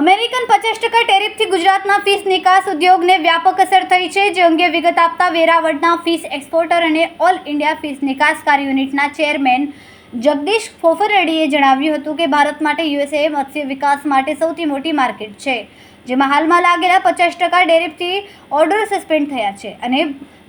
American પચાસ ટકા ટેરિફથી ગુજરાતના ફીસ નિકાસ ઉદ્યોગને વ્યાપક અસર થઈ છે, જે અંગે વિગત આપતા વેરાવળના ફીસ એક્સપોર્ટર અને ઓલ ઇન્ડિયા ફીસ નિકાસકાર યુનિટના ચેરમેન જગદીશ ફોફરરેડ્ડીએ જણાવ્યું હતું કે ભારત માટે યુએસએ મત્સ્ય વિકાસ માટે સૌથી મોટી માર્કેટ છે, જેમાં હાલમાં લાગેલા પચાસ ટકા ડેરિફથી ઓર્ડર સસ્પેન્ડ થયા છે અને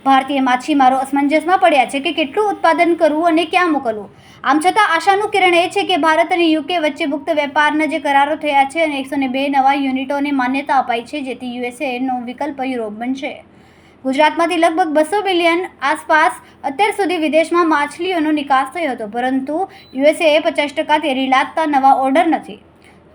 ભારતીય માછીમારો અસમંજસમાં પડ્યા છે કે કેટલું ઉત્પાદન કરવું અને ક્યાં મોકલવું? આમ છતાં આશાનું કિરણ એ છે કે ભારત અને યુકે વચ્ચે મુક્ત વેપારના જે કરારો થયા છે અને એકસો બે નવા યુનિટોને માન્યતા અપાઈ છે, જેથી યુએસએનો વિકલ્પ યુરોપ બનશે. ગુજરાતમાંથી લગભગ બસો બિલિયન આસપાસ અત્યાર સુધી વિદેશમાં માછલીઓનો નિકાસ થયો હતો, પરંતુ યુએસએએ પચાસ ટકા તેરી લાદતા નવા ઓર્ડર નથી.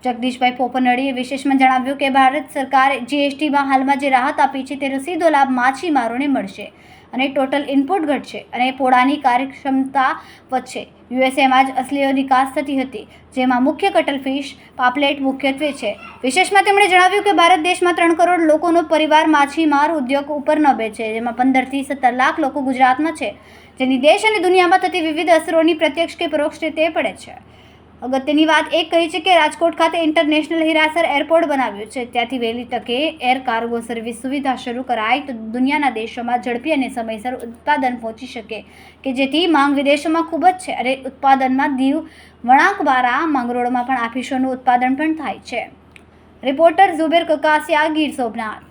જગદીશભાઈ પોપનડીએ વિશેષમાં જણાવ્યું કે ભારત સરકારે જીએસટીમાં હાલમાં જે રાહત આપી છે તેનો સીધો લાભ માછીમારોને મળશે અને ટોટલ ઇનપુટ ઘટશે અને પોળાની કાર્યક્ષમતા વધશે. યુએસએમાં જ અસલીઓ નિકાસ થતી હતી, જેમાં મુખ્ય કટલ ફિશ પાપલેટ મુખ્યત્વે છે. વિશેષમાં તેમણે જણાવ્યું કે ભારત દેશમાં ત્રણ કરોડ લોકોનો પરિવાર માછીમાર ઉદ્યોગ ઉપર નભે છે, જેમાં પંદરથી સત્તર લાખ લોકો ગુજરાતમાં છે. જેની દેશ અને દુનિયામાં થતી વિવિધ અસરોની પ્રત્યક્ષ કે પરોક્ષ રીતે પડે છે. અગત્યની વાત એ કહી છે કે રાજકોટ ખાતે ઇન્ટરનેશનલ હિરાસર એરપોર્ટ બનાવ્યું છે. ત્યાંથી વહેલી તકે એર કાર્ગો સર્વિસ સુવિધા શરૂ કરાય તો દુનિયાના દેશોમાં ઝડપી અને સમયસર ઉત્પાદન પહોંચી શકે, કે જેથી માંગ વિદેશોમાં ખૂબ જ છે. અને ઉત્પાદનમાં દીવ વણાકબારા માંગરોળમાં પણ આ ઉત્પાદન પણ થાય છે. રિપોર્ટર ઝુબેર કકાસિયા ગીર સોમનાથ.